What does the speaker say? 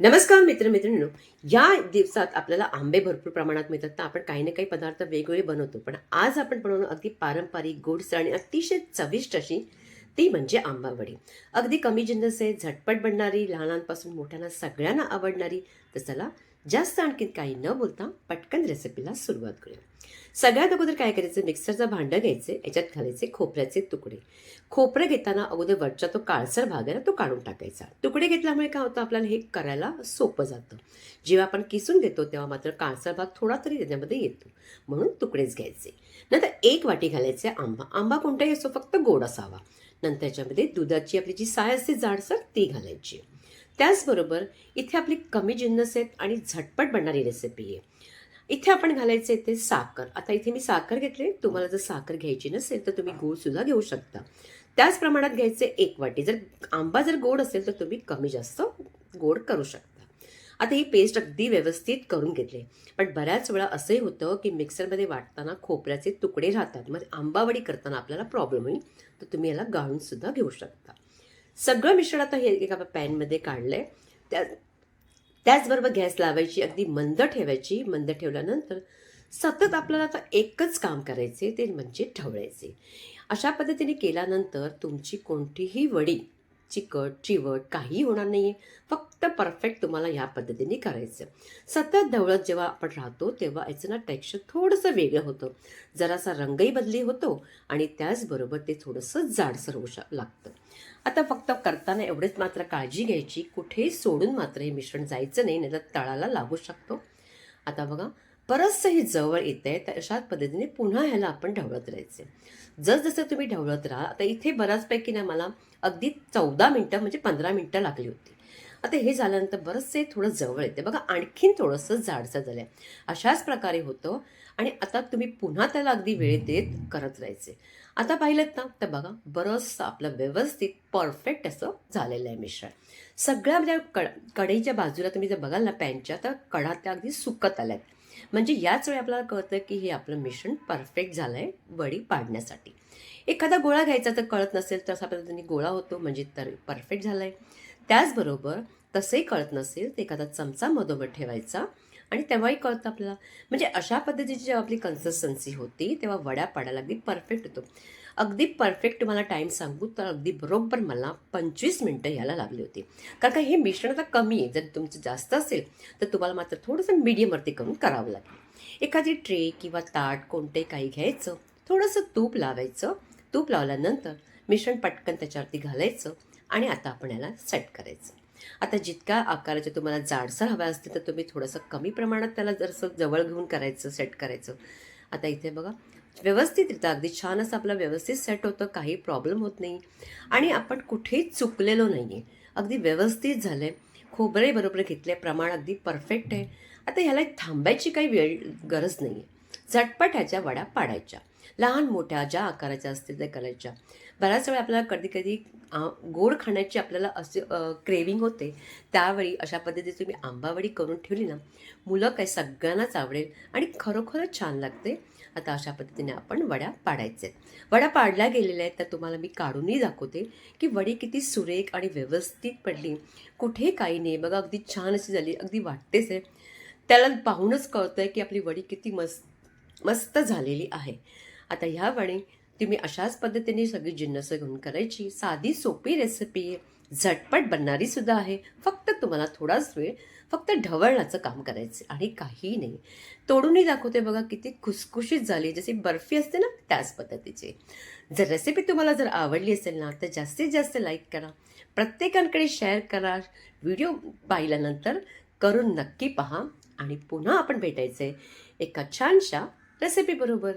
नमस्कार मित्र मित्रांनो या दिवसात आपल्याला आंबे भरपूर प्रमाणात मिळतात. तर आपण काही ना काही पदार्थ वेगवेगळे बनवतो. पण आज आपण बनवणं अगदी पारंपरिक गोडसं आणि अतिशय चविष्ट अशी ती म्हणजे आंबावडी. अगदी कमी जिन्नस आहे झटपट बनणारी लहानांपासून मोठ्यांना सगळ्यांना आवडणारी तर चला जास्त आणखी काही न बोलता पटकन रेसिपीला सुरुवात करूया. सगळ्यात अगोदर काय करायचं? मिक्सरचं भांडं घ्यायचं याच्यात घालायचे खोबऱ्याचे तुकडे. खोबरं घेताना अगोदर वरचा तो काळसर भाग आहे ना तो काढून टाकायचा. तुकडे घेतल्यामुळे काय होतं? आपल्याला हे करायला सोपं जातं. जेव्हा आपण किसून घेतो तेव्हा मात्र काळसर भाग थोडा तरी त्याच्यामध्ये येतो. म्हणून तुकडेच घ्यायचे. नंतर एक वाटी घालायचे आंबा. आंबा कोणताही असो फक्त गोड असावा. नंतर त्याच्यामध्ये दुधाची आपली जी साय असते जाडसर ती घालायची. त्याचबरोबर इथे आपली कमी जिन्नस आहेत आणि झटपट बनणारी रेसिपी आहे. इथे आपण घालायचे ते साखर. आता इथे मी साखर घेतली. तुम्हाला जर साखर घ्यायची नसेल तर तुम्ही गूळ सुद्धा घेऊ शकता. त्याच प्रमाणात घ्यायचे एक वाटी. जर आंबा जर गोड असेल तर तुम्ही कमी जास्त गोड करू शकता. आता ही पेस्ट अगदी व्यवस्थित करून घेतली. पण बऱ्याच वेळा असंही होतं की मिक्सरमध्ये वाटताना खोबऱ्याचे तुकडे राहतात. मग आंबावडी करताना आपल्याला प्रॉब्लेम होईल. तर तुम्ही याला गाळूनसुद्धा घेऊ शकता. सगळं मिश्रण आता हे एका पॅनमध्ये काढलं आहे त्या त्याचबरोबर गॅस लावायची अगदी मंद ठेवायची. मंद ठेवल्यानंतर सतत आपल्याला आता एकच काम करायचे ते म्हणजे ठवळायचे अशा पद्धतीने केल्यानंतर तुमची कोणतीही वडी चिकट चिवट काही होणार नाही आहे फक्त परफेक्ट तुम्हाला ह्या पद्धतीने करायचं सतत ढवळत जेव्हा आपण राहतो तेव्हा याचं ना टेक्स्चर थोडंसं वेगळं होतं. जरासा रंगही बदली होतो आणि त्याचबरोबर ते थोडंसं जाडसर होऊ लागतं. आता फक्त करताना एवढेच मात्र काळजी घ्यायची कुठेही सोडून मात्र हे मिश्रण जायचं नाही नाही तर तळाला लागू शकतो. आता बघा बरंचसं हे जवळ येत. आहे तर अशाच पद्धतीने पुन्हा ह्याला आपण ढवळत राहायचे. जसजसं तुम्ही ढवळत राहा आता इथे बऱ्याचपैकी ना मला अगदी चौदा मिनटं म्हणजे पंधरा मिनटं लागली होती. आता हे झाल्यानंतर बरंचसे थोडं जवळ येते. बघा आणखीन थोडंसं जाडसं झालं आहे अशाच प्रकारे होतं आणि आता तुम्ही पुन्हा त्याला अगदी वेळ देत करत राहायचे. आता पाहिलं ना तर बघा बरंचसं आपलं व्यवस्थित परफेक्ट असं झालेलं आहे मिश्रण. सगळ्या म्हणजे कड कढईच्या बाजूला तुम्ही जर बघाल ना पॅनच्या तर कडा त्या अगदी सुकत आल्या आहेत म्हणजे याच वेळी आपल्याला कळतं की हे आपलं मिश्रण परफेक्ट झालं आहे वडी पाडण्यासाठी. एखादा गोळा घ्यायचा तर कळत नसेल तर असा पद्धतीने गोळा होतो म्हणजे तर परफेक्ट झाला आहे त्याचबरोबर तसंही कळत नसेल तर एखादा चमचा मधोमध ठेवायचा. आणि तेव्हाही कळतं आपल्याला. म्हणजे अशा पद्धतीची जेव्हा आपली कन्सिस्टन्सी होती तेव्हा वड्या पाडायला अगदी परफेक्ट होतो. अगदी परफेक्ट तुम्हाला टाईम सांगू तर अगदी बरोबर मला पंचवीस मिनटं यायला लागली होती. कारण का हे मिश्रण आता कमी आहे. जर तुमचं जास्त असेल तर तुम्हाला मात्र थोडंसं मीडियमवरती करून करावं लागेल. एखादी ट्रे किंवा ताट कोणते काही घ्यायचं थोडंसं तूप लावायचं. तूप लावल्यानंतर मिश्रण पटकन त्याच्यावरती घालायचं आणि आता आपण याला सेट करायचं. आता जितक्या आकाराच्या तुम्हाला जाडसर हव्या असतील तर तुम्ही थोडंसं कमी प्रमाणात त्याला जरसं जवळ घेऊन करायचं सेट करायचं. आता इथे बघा व्यवस्थितरित्या अगदी छान असं आपलं व्यवस्थित सेट होतं काही प्रॉब्लेम होत नाही. आणि आपण कुठेही चुकलेलो नाही आहे अगदी व्यवस्थित झालं आहे खोबरे बरोबर घेतले प्रमाण अगदी परफेक्ट आहे. आता ह्याला थांबायची काही वेळ गरज नाही आहे झटपट ह्याच्या वड्या पाडायच्या. लहान मोठ्या ज्या आकाराच्या असतील त्या करायच्या. बऱ्याच वेळा आपल्याला कधी कधी गोड खाण्याची आपल्याला असे क्रेविंग होते. त्यावेळी अशा पद्धतीने तुम्ही आंबावडी करून ठेवली ना मुलं काय सगळ्यांनाच आवडेल आणि खरोखरच छान लागते. आता अशा पद्धतीने आपण वड्या पाडायचे. वड्या पाडल्या गेलेल्या आहेत तर तुम्हाला मी काढूनही दाखवते की वडी किती सुरेख आणि व्यवस्थित पडली. कुठे काही नाही. बघा अगदी छान अशी झाली. अगदी वाटतेच आहे. त्याला पाहूनच कळतं आहे की आपली वडी किती मस्त मस्त झालेली आहे. आता ह्या वडी तुम्ही अशाच पद्धतीने सगळी जिन्नस घेऊन करायची. साधी सोपी रेसिपी आहे झटपट बनणारी सुद्धा आहे. फक्त तुम्हाला थोडाच वेळ फक्त ढवळण्याचं काम करायचं आणि काही नाही. तोडूनही दाखवते बघा किती खुसखुशीत झाली. जशी बर्फी असते ना त्याच पद्धतीची. जर रेसिपी तुम्हाला जर आवडली असेल ना तर जास्तीत जास्त लाईक करा. प्रत्येकांकडे शेअर करा. व्हिडिओ पाहिल्यानंतर करून नक्की पहा. आणि पुन्हा आपण भेटायचं आहे एका छानशा रेसिपीबरोबर